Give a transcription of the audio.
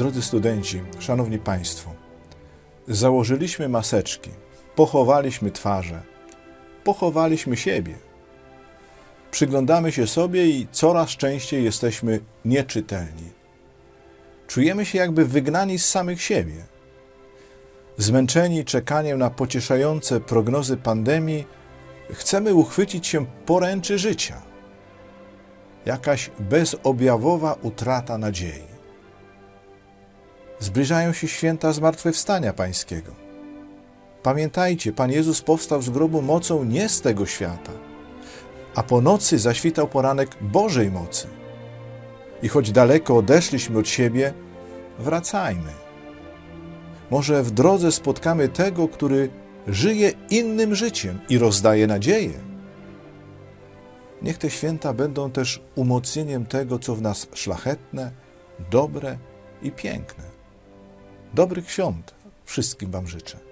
Drodzy studenci, szanowni państwo, założyliśmy maseczki, pochowaliśmy twarze, pochowaliśmy siebie. Przyglądamy się sobie i coraz częściej jesteśmy nieczytelni. Czujemy się jakby wygnani z samych siebie. Zmęczeni czekaniem na pocieszające prognozy pandemii, chcemy uchwycić się poręczy życia. Jakaś bezobjawowa utrata nadziei. Zbliżają się święta zmartwychwstania Pańskiego. Pamiętajcie, Pan Jezus powstał z grobu mocą nie z tego świata, a po nocy zaświtał poranek Bożej mocy. I choć daleko odeszliśmy od siebie, wracajmy. Może w drodze spotkamy tego, który żyje innym życiem i rozdaje nadzieję. Niech te święta będą też umocnieniem tego, co w nas szlachetne, dobre i piękne. Dobrych świąt wszystkim Wam życzę.